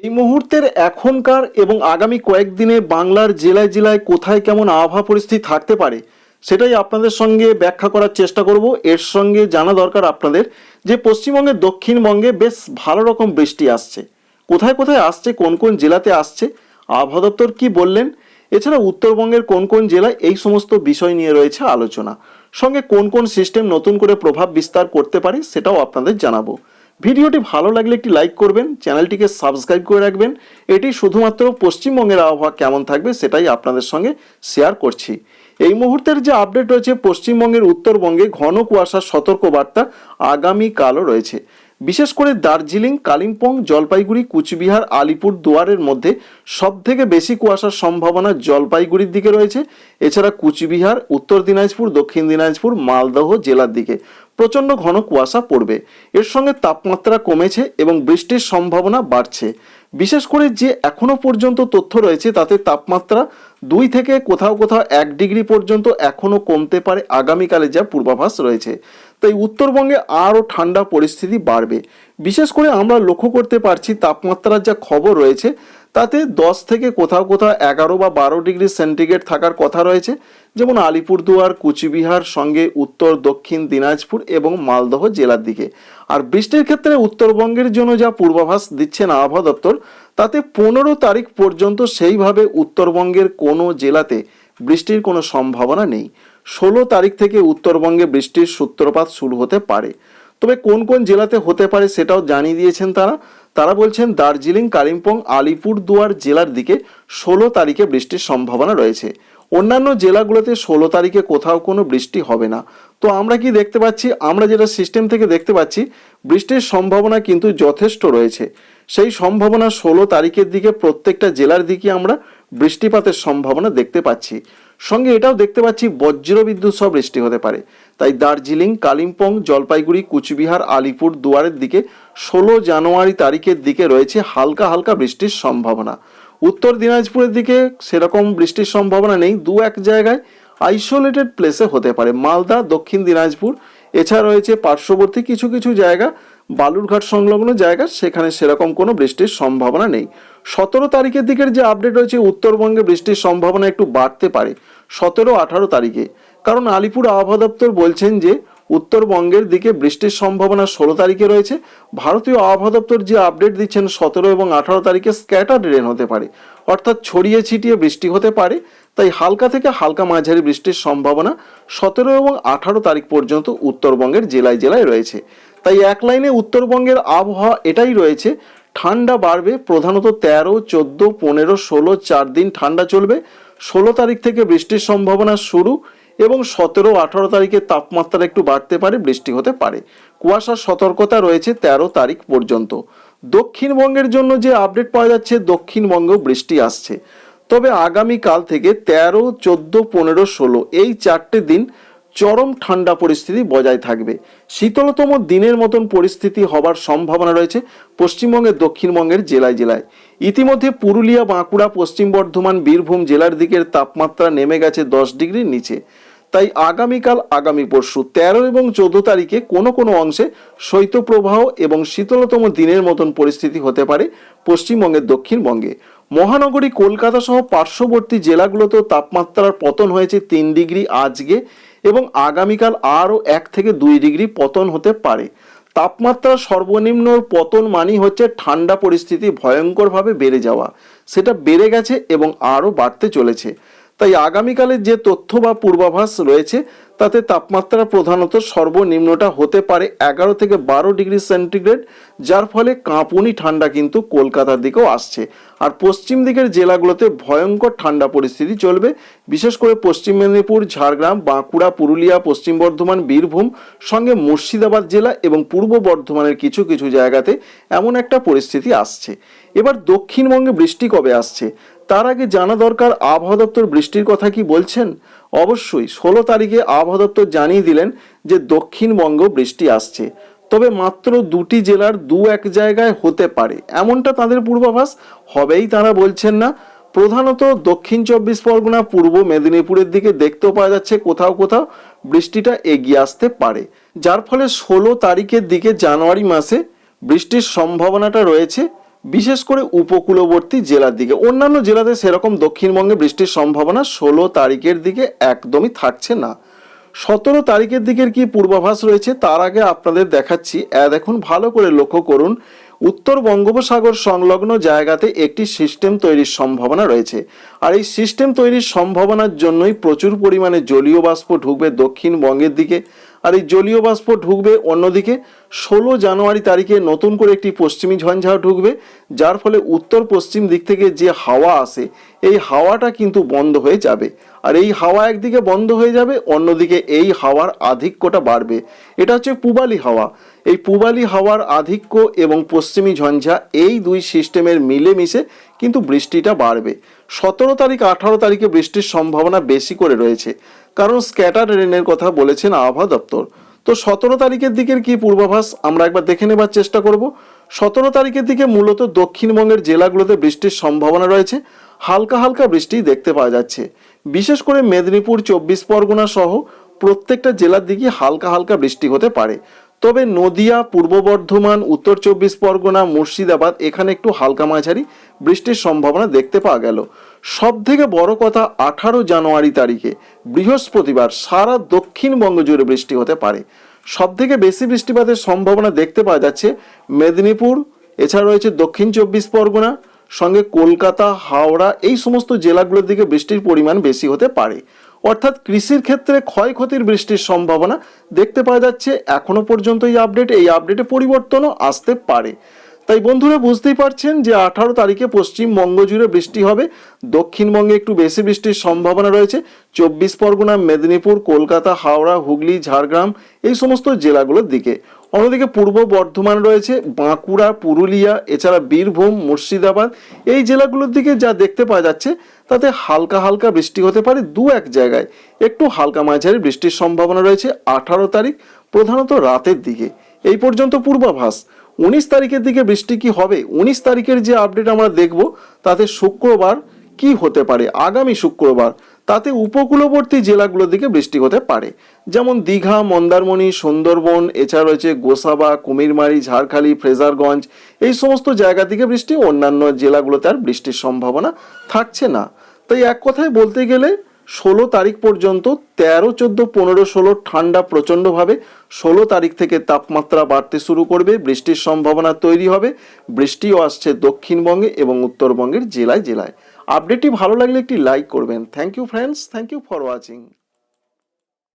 এই মুহূর্তের এখনকার এবং আগামী কয়েকদিনে বাংলার জেলায় জেলায় কোথায় কেমন আবহাওয়া পরিস্থিতি থাকতে পারে, সেটাই আপনাদের সঙ্গে ব্যাখ্যা করার চেষ্টা করব। এর সঙ্গে জানা দরকার আপনাদের যে পশ্চিমবঙ্গের দক্ষিণবঙ্গে বেশ ভালো রকম বৃষ্টি আসছে। কোথায় কোথায় আসছে, কোন কোন জেলাতে আসছে, আবহাওয়া দপ্তর কি বললেন, এছাড়া উত্তরবঙ্গের কোন কোন জেলায় এই সমস্ত বিষয় নিয়ে রয়েছে আলোচনা। সঙ্গে কোন কোন সিস্টেম নতুন করে প্রভাব বিস্তার করতে পারে, সেটাও আপনাদের জানাব। ভিডিওটি ভালো লাগলে একটি লাইক করবেন, চ্যানেলটিকে সাবস্ক্রাইব করে রাখবেন। এটি শুধুমাত্র পশ্চিমবঙ্গের আবহাওয়া কেমন থাকবে সেটাই আপনাদের সঙ্গে শেয়ার করছি। এই মুহূর্তের যে আপডেট রয়েছে, পশ্চিমবঙ্গের উত্তরবঙ্গে ঘন কুয়াশার সতর্কবার্তা আগামীকালও রয়েছে। বিশেষ করে দার্জিলিং, কালিম্পং, জলপাইগুড়ি, কুচবিহার আলিপুর দুয়ারের মধ্যে সব থেকে বেশি কুয়াশার সম্ভাবনা জলপাইগুড়ির দিকে রয়েছে। এছাড়া কুচবিহার, উত্তর দিনাজপুর, দক্ষিণ দিনাজপুর, মালদহ জেলার দিকে। প্রচণ্ড ঘন কুয়াশা পড়বে। এর সঙ্গে তাপমাত্রা কমেছে এবং বৃষ্টির সম্ভাবনা বাড়ছে। বিশেষ করে যে এখনও পর্যন্ত তথ্য রয়েছে, তাতে তাপমাত্রা দুই থেকে কোথাও কোথাও এক ডিগ্রি পর্যন্ত এখনও কমতে পারে আগামীকালে যা পূর্বাভাস রয়েছে। তাই উত্তরবঙ্গে আরও ঠান্ডা পরিস্থিতি বাড়বে। বিশেষ করে আমরা লক্ষ্য করতে পারছি তাপমাত্রার যা খবর রয়েছে তাতে দশ থেকে কোথাও কোথাও এগারো বা বারো ডিগ্রি সেন্টিগ্রেড থাকার কথা রয়েছে, যেমন আলিপুরদুয়ার, কুচবিহার, সঙ্গে উত্তর, দক্ষিণ, দিনাজপুর এবং মালদহ জেলার দিকে। আর বৃষ্টির ক্ষেত্রে উত্তরবঙ্গের জন্য যা পূর্বাভাস দিচ্ছেন আবহাওয়া দপ্তর, তাতে পনেরো তারিখ পর্যন্ত সেইভাবে উত্তরবঙ্গের কোনো জেলাতে বৃষ্টির কোনো সম্ভাবনা নেই। ষোলো তারিখ থেকে উত্তরবঙ্গে বৃষ্টির সূত্রপাত শুরু হতে পারে। তবে কোন কোন জেলাতে হতে পারে সেটাও জানিয়ে দিয়েছেন তারা। তারা বলছেন দার্জিলিং, কালিম্পং, আলিপুরদুয়ার জেলার দিকে ষোলো তারিখে বৃষ্টির সম্ভাবনা রয়েছে। অন্যান্য জেলাগুলোতে ষোলো তারিখে কোথাও কোনো বৃষ্টি হবে না। তো আমরা কি দেখতে পাচ্ছি? আমরা যেটা সিস্টেম থেকে দেখতে পাচ্ছি, বৃষ্টির সম্ভাবনা কিন্তু যথেষ্ট রয়েছে। সেই সম্ভাবনা ষোলো তারিখের দিকে প্রত্যেকটা জেলার দিকে আমরা বৃষ্টিপাতের সম্ভাবনা দেখতে পাচ্ছি। সঙ্গে এটাও দেখতে পাচ্ছি, বজ্রবিদ্যুৎ সহ বৃষ্টি হতে পারে। তাই দার্জিলিং, কালিম্পং, জলপাইগুড়ি, কুচবিহার আলিপুর দুয়ারের দিকে ষোলো জানুয়ারি তারিখের দিকে রয়েছে হালকা হালকা বৃষ্টির সম্ভাবনা। উত্তর দিনাজপুরের দিকে সেরকম বৃষ্টির সম্ভাবনা নেই, দু এক জায়গায় আইসোলেটেড প্লেসে হতে পারে। মালদা, দক্ষিণ দিনাজপুর, এছাড়া রয়েছে পার্শ্ববর্তী কিছু কিছু জায়গা, বালুরঘাট সংলগ্ন জায়গা, সেখানে সেরকম কোনো বৃষ্টির সম্ভাবনা নেই। সতেরো তারিখের দিকের যে আপডেট রয়েছে, উত্তরবঙ্গে বৃষ্টির সম্ভাবনা একটু বাড়তে পারে, সতেরো আঠারো তারিখে। কারণ আলিপুর আবহাওয়া দপ্তর বলছেন যে উত্তরবঙ্গের দিকে বৃষ্টির সম্ভাবনা ষোলো তারিখে রয়েছে। ভারতীয় আবহাওয়া দপ্তর যে আপডেট দিচ্ছেন, সতেরো এবং আঠারো তারিখে স্ক্যাটার রেন হতে পারে। অর্থাৎ ছড়িয়ে ছিটিয়ে বৃষ্টি হতে পারে। তাই হালকা থেকে হালকা মাঝারি বৃষ্টির সম্ভাবনা সতেরো এবং আঠারো তারিখ পর্যন্ত উত্তরবঙ্গের জেলায় জেলায় রয়েছে। তাই এক লাইনে উত্তরবঙ্গের আবহাওয়া এটাই রয়েছে। ঠান্ডা বাড়বে, প্রধানত তেরো, চোদ্দ, পনেরো, ষোলো, চার দিন ঠান্ডা চলবে। ষোলো তারিখ থেকে বৃষ্টির সম্ভাবনা শুরু। এবং সতেরো আঠারো তারিখে তাপমাত্রা একটু বাড়তে পারে, বৃষ্টি হতে পারে। কুয়াশার সতর্কতা রয়েছে তেরো তারিখ পর্যন্ত। দক্ষিণবঙ্গের জন্য যে আপডেট পাওয়া যাচ্ছে, দক্ষিণবঙ্গেও বৃষ্টি আসছে। তবে আগামীকাল থেকে তেরো, চোদ্দ, পনেরো, ষোলো এই চারটে দিন চরম ঠান্ডা পরিস্থিতি বজায় থাকবে। শীতলতম দিনের মতন পরিস্থিতি হবার সম্ভাবনা রয়েছে পশ্চিমবঙ্গের দক্ষিণবঙ্গের জেলায় জেলায়। ইতিমধ্যে পুরুলিয়া, বাঁকুড়া, পশ্চিম বর্ধমান, বীরভূম জেলার দিকের তাপমাত্রা নেমে গেছে দশ ডিগ্রির নিচে। তাই আগামীকাল, আগামী পরশু তেরো এবং চোদ্দ তারিখে কোনো কোনো অংশে শৈত্যপ্রবাহ এবং শীতলতম দিনের মতন পরিস্থিতি হতে পারে পশ্চিমবঙ্গের দক্ষিণবঙ্গে। মহানগরী কলকাতা সহ পার্শ্ববর্তী জেলাগুলোতেও তাপমাত্রার পতন হয়েছে তিন ডিগ্রি আজকে এবং আগামীকাল আরও এক থেকে দুই ডিগ্রি পতন হতে পারে। তাপমাত্রা সর্বনিম্ন পতন মানেই হচ্ছে ঠান্ডা পরিস্থিতি ভয়ঙ্করভাবে বেড়ে যাওয়া। সেটা বেড়ে গেছে এবং আরও বাড়তে চলেছে। তাই আগামীকালের যে তথ্য বা পূর্বাভাস রয়েছে, তাতে তাপমাত্রা প্রধানত সর্বনিম্নটা হতে পারে এগারো থেকে বারো ডিগ্রি সেন্টিগ্রেড, যার ফলে কাঁপুনি ঠান্ডা কিন্তু কলকাতার দিকেও আসছে। আর পশ্চিম দিকের জেলাগুলোতে ভয়ঙ্কর ঠান্ডা পরিস্থিতি চলবে। বিশেষ করে পশ্চিম মেদিনীপুর, ঝাড়গ্রাম, বাঁকুড়া, পুরুলিয়া, পশ্চিম বর্ধমান, বীরভূম, সঙ্গে মুর্শিদাবাদ জেলা এবং পূর্ব বর্ধমানের কিছু কিছু জায়গাতে এমন একটা পরিস্থিতি আসছে। এবার দক্ষিণবঙ্গে বৃষ্টি কবে আসছে? তার আগে জানা দরকার, আবহাওয়া দপ্তর বৃষ্টির কথা কি বলছেন? অবশ্যই, ষোলো তারিখে আবহাওয়া দপ্তর জানিয়ে দিলেন যে দক্ষিণবঙ্গ বৃষ্টি আসছে। তবে মাত্র দুটি জেলার দু এক জায়গায় হতে পারে। এমনটা তাদের পূর্বাভাস, হবেই তারা বলছেন না। প্রধানত দক্ষিণ চব্বিশ পরগনা, পূর্ব মেদিনীপুরের দিকে দেখতেও পাওয়া যাচ্ছে কোথাও কোথাও বৃষ্টিটা এগিয়ে আসতে পারে। যার ফলে ষোলো তারিখের দিকে জানুয়ারি মাসে বৃষ্টির সম্ভাবনাটা রয়েছে। বিশেষ করে উপকূলবর্তী জেলার দিকে। অন্যান্য জেলাতে সেরকম দক্ষিণবঙ্গে বৃষ্টির সম্ভাবনা ষোলো তারিখের দিকে একদমই থাকছে না। সতেরো তারিখের দিকের কি পূর্বাভাস রয়েছে তার আগে আপনাদের দেখাচ্ছি। দেখুন, ভালো করে লক্ষ্য করুন। উত্তর বঙ্গোপসাগর সংলগ্ন জায়গাতে একটি সিস্টেম তৈরির সম্ভাবনা রয়েছে। আর এই সিস্টেম তৈরির সম্ভাবনার জন্যই প্রচুর পরিমাণে জলীয় বাষ্প ঢুকবে দক্ষিণবঙ্গের দিকে। আর এই জলীয় বাষ্প ঢুকবে অন্যদিকে, ষোলো জানুয়ারি তারিখে নতুন করে একটি পশ্চিমী ঝঞ্ঝা ঢুকবে, যার ফলে উত্তর পশ্চিম দিক থেকে যে হাওয়া আসে, এই হাওয়াটা কিন্তু বন্ধ হয়ে যাবে। আর এই হাওয়া একদিকে বন্ধ হয়ে যাবে, অন্যদিকে এই হাওয়ার আধিক্যটা বাড়বে। এটা হচ্ছে পূবালি হাওয়া। এই পূবালি হাওয়ার আধিক্য এবং পশ্চিমী ঝঞ্ঝা এই দুই সিস্টেমের মিলেমিশে কিন্তু বৃষ্টিটা বাড়বে। সতেরো তারিখ, আঠারো তারিখে বৃষ্টির সম্ভাবনা বেশি করে রয়েছে, কারণ স্ক্যাটার রেনের কথা বলেছেন আবহাওয়া দপ্তর। তো সতেরো তারিখের দিকের কি পূর্বাভাস? আমরা একবার দেখে নেবার চেষ্টা করব। সতেরো তারিখের দিকে মূলত দক্ষিণবঙ্গের জেলাগুলোতে বৃষ্টির সম্ভাবনা রয়েছে। হালকা হালকা বৃষ্টি দেখতে পাওয়া যাচ্ছে। বিশেষ করে মেদিনীপুর চব্বিশ পরগনা সহ প্রত্যেকটা জেলার দিকে হালকা হালকা বৃষ্টি হতে পারে। তবে নদিয়া, পূর্ব বর্ধমান, উত্তর চব্বিশ পরগনা, মুর্শিদাবাদ এখানে একটু হালকা মাঝারি বৃষ্টির সম্ভাবনা দেখতে পাওয়া গেল। সব থেকে বড় কথা আঠারো জানুয়ারি তারিখে বৃহস্পতিবার সারা দক্ষিণবঙ্গ জুড়ে বৃষ্টি হতে পারে। সব থেকে বেশি বৃষ্টিপাতের সম্ভাবনা দেখতে পাওয়া যাচ্ছে মেদিনীপুর, এছাড়া রয়েছে দক্ষিণ চব্বিশ পরগনা সঙ্গে কলকাতা, হাওড়া এই সমস্ত জেলাগুলোর দিকে বৃষ্টির পরিমাণ বেশি হতে পারে। অর্থাৎ কৃষির ক্ষেত্রে ক্ষয়ক্ষতির বৃষ্টির সম্ভাবনা দেখতে পাওয়া যাচ্ছে। এখনও পর্যন্ত এই আপডেট, এই আপডেটে পরিবর্তনও আসতে পারে। তাই বন্ধুরা বুঝতেই পারছেন যে আঠারো তারিখে পশ্চিমবঙ্গ জুড়ে বৃষ্টি হবে। দক্ষিণবঙ্গে একটু বেশি বৃষ্টির সম্ভাবনা রয়েছে। চব্বিশ পরগনা, মেদিনীপুর, কলকাতা, হাওড়া, হুগলি, ঝাড়গ্রাম এই সমস্ত জেলাগুলোর দিকে। অন্যদিকে পূর্ব বর্ধমান রয়েছে বাঁকুড়া, পুরুলিয়া, এছাড়া বীরভূম, মুর্শিদাবাদ। এই জেলাগুলোর দিকে যা দেখতে পাওয়া যাচ্ছে, তাতে হালকা হালকা বৃষ্টি হতে পারে দু এক জায়গায়। একটু হালকা মাঝারি বৃষ্টির সম্ভাবনা রয়েছে আঠারো তারিখ, প্রধানত রাতের দিকে। এই পর্যন্ত পূর্বাভাস। উনিশ তারিখের দিকে বৃষ্টি কি হবে? উনিশ তারিখের যে আপডেট আমরা দেখব, তাতে শুক্রবার কি হতে পারে? আগামী শুক্রবার তাতে উপকূলবর্তী জেলাগুলোর দিকে বৃষ্টি হতে পারে। যেমন দীঘা, মন্দারমণি, সুন্দরবন, এছাড়া রয়েছে গোসাবা, কুমিরমারি, ঝাড়খালি, ফ্রেজারগঞ্জ। এই সমস্ত জায়গা থেকে বৃষ্টি, অন্যান্য জেলাগুলোতে আর বৃষ্টির সম্ভাবনা থাকছে না। তাই এক কথায় বলতে গেলে, ষোলো তারিখ পর্যন্ত তেরো, চোদ্দ, পনেরো, ষোলো ঠান্ডা প্রচণ্ডভাবে ষোলো তারিখ থেকে তাপমাত্রা বাড়তে শুরু করবে, বৃষ্টির সম্ভাবনা তৈরি হবে। বৃষ্টিও আসছে দক্ষিণবঙ্গে এবং উত্তরবঙ্গের জেলায় জেলায়। আপডেটটি ভালো লাগলে একটি লাইক করবেন। Thank you friends thank you for watching